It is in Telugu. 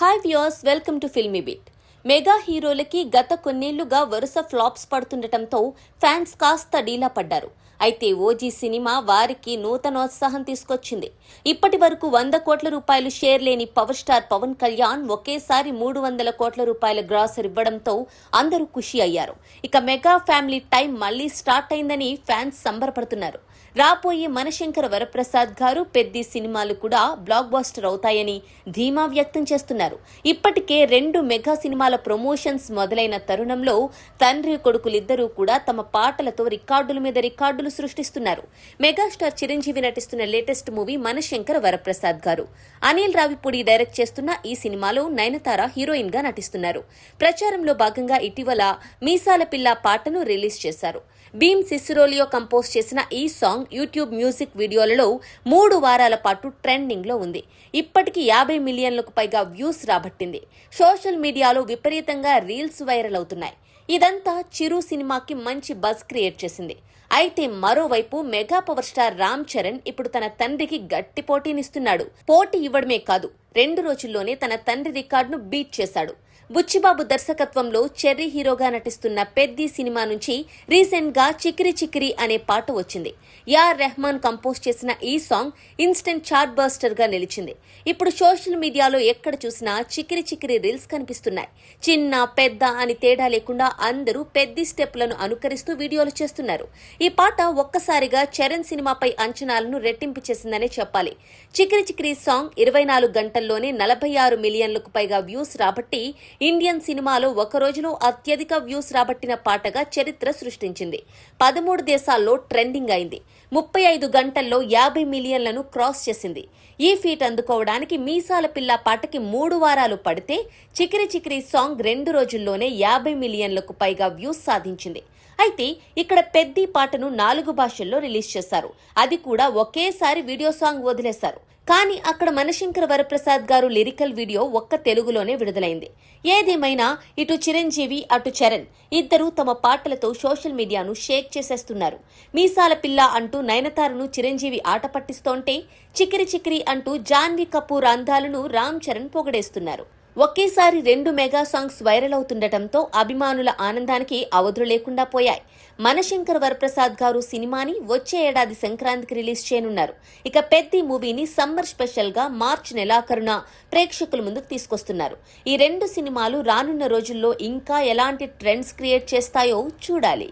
hi viewers welcome to Filmibeat Mega హీరోలకి గత కొన్నేళ్ళుగా వరుస ఫ్లాప్స్ పడుతుండటంతో ఫ్యాన్స్ కాస్త డీలా పడ్డారు. అయితే ఓజీ సినిమా వారికి నూతనోత్సాహం తీసుకొచ్చింది. ఇప్పటి వరకు వంద కోట్ల రూపాయలు షేర్ లేని పవర్ స్టార్ పవన్ కళ్యాణ్ ఒకేసారి మూడు వందల కోట్ల రూపాయల గ్రాసర్ ఇవ్వడంతో అందరూ ఖుషి అయ్యారు. ఇక మెగా ఫ్యామిలీ టైం మళ్ళీ స్టార్ట్ అయిందని ఫ్యాన్స్ సంబరపడుతున్నారు. రాబోయే మనశంకర వరప్రసాద్ గారు పెద్ది సినిమాలు కూడా బ్లాక్ బాస్టర్ అవుతాయని ధీమా వ్యక్తం చేస్తున్నారు. ఇప్పటికే రెండు మెగా సినిమాలు ప్రమోషన్స్ మొదలైన తరుణంలో తండ్రి కొడుకులిద్దరూ కూడా తమ పాటలతో రికార్డుల మీద రికార్డులు సృష్టిస్తున్నారు. మెగాస్టార్ చిరంజీవి నటిస్తున్న లేటెస్ట్ మూవీ మనశంకర వరప్రసాద్ గారు. అనిల్ రావిపూడి డైరెక్ట్ చేస్తున్న ఈ సినిమాలో నయనతార హీరోయిన్గా నటిస్తున్నారు. ప్రచారంలో భాగంగా ఇటీవల మీసాల పిల్ల పాటను రిలీజ్ చేశారు. భీమ్ సిసిరోలియో కంపోజ్ చేసిన ఈ సాంగ్ యూట్యూబ్ మ్యూజిక్ వీడియోలలో మూడు వారాల పాటు ట్రెండింగ్లో ఉంది. ఇప్పటికి యాభై మిలియన్లకు పైగా వ్యూస్ రాబట్టింది. సోషల్ మీడియాలో విపరీతంగా రీల్స్ వైరల్ అవుతున్నాయి. ఇదంతా చిరు సినిమాకి మంచి బజ్ క్రియేట్ చేసింది. అయితే మరోవైపు mega power star Ram Charan ఇప్పుడు తన తండ్రికి గట్టి పోటీనిస్తున్నాడు. పోటీ ఇవ్వడమే కాదు రెండు రోజుల్లోనే తన తండ్రి రికార్డును బీట్ చేశాడు. బుచ్చిబాబు దర్శకత్వంలో చెర్రీ హీరోగా నటిస్తున్న పెద్ది సినిమా నుంచి రీసెంట్గా చికిరి చికిరి అనే పాట వచ్చింది. యార్ రెహమాన్ కంపోజ్ చేసిన ఈ సాంగ్ ఇన్స్టెంట్ చార్ట్ బస్టర్గా నిలిచింది. ఇప్పుడు సోషల్ మీడియాలో ఎక్కడ చూసినా చికిరి చికిరి రీల్స్ కనిపిస్తున్నాయి. చిన్న పెద్ద అని తేడా లేకుండా అందరూ పెద్ది స్టెప్లను అనుకరిస్తూ వీడియోలు చేస్తున్నారు. ఈ పాట ఒక్కసారిగా చరణ్ సినిమాపై అంచనాలను రెట్టింపు చేసిందనే చెప్పాలి. చికిరి చికిరి సాంగ్ ఇరవై నాలుగు గంటల్లోనే నలభై ఆరు మిలియన్లకు పైగా వ్యూస్ రాబట్టి ఇండియన్ సినిమాలో ఒక రోజులో అత్యధిక వ్యూస్ రాబట్టిన పాటగా చరిత్ర సృష్టించింది. పదమూడు దేశాల్లో ట్రెండింగ్ అయింది. ముప్పై ఐదు గంటల్లో యాభై మిలియన్లను క్రాస్ చేసింది. ఈ ఫీట్ అందుకోవడానికి మీసాల పిల్ల పాటకి మూడు వారాలు పడితే చికిరి చికిరి సాంగ్ రెండు రోజుల్లోనే యాభై మిలియన్లకు పైగా వ్యూస్ సాధించింది. అయితే ఇక్కడ పెద్ది పాటను నాలుగు భాషల్లో రిలీజ్ చేశారు. అది కూడా ఒకేసారి వీడియో సాంగ్ వదిలేశారు. కానీ అక్కడ మనశంకర వరప్రసాద్ గారు లిరికల్ వీడియో ఒక్క తెలుగులోనే విడుదలైంది. ఏదేమైనా ఇటు చిరంజీవి అటు చరణ్ ఇద్దరూ తమ పాటలతో సోషల్ మీడియాను షేక్ చేసేస్తున్నారు. మీసాల పిల్ల అంటూ నయనతారను చిరంజీవి ఆట పట్టిస్తోంటే చికిరి చికిరి అంటూ జాన్వీ కపూర్ అందాలను రామ్ చరణ్ పొగడేస్తున్నారు. ఒకేసారి రెండు మెగా సాంగ్స్ వైరల్ అవుతుండటంతో అభిమానుల ఆనందానికి అవధులు లేకుండా పోయాయి. మనశంకర్ వరప్రసాద్ గారు సినిమాని వచ్చే ఏడాది సంక్రాంతికి రిలీజ్ చేయనున్నారు. ఇక పెద్ద మూవీని సమ్మర్ స్పెషల్గా మార్చ్ నెలాఖరున ప్రేక్షకుల ముందుకు తీసుకొస్తున్నారు. ఈ రెండు సినిమాలు రానున్న రోజుల్లో ఇంకా ఎలాంటి ట్రెండ్స్ క్రియేట్ చేస్తాయో చూడాలి.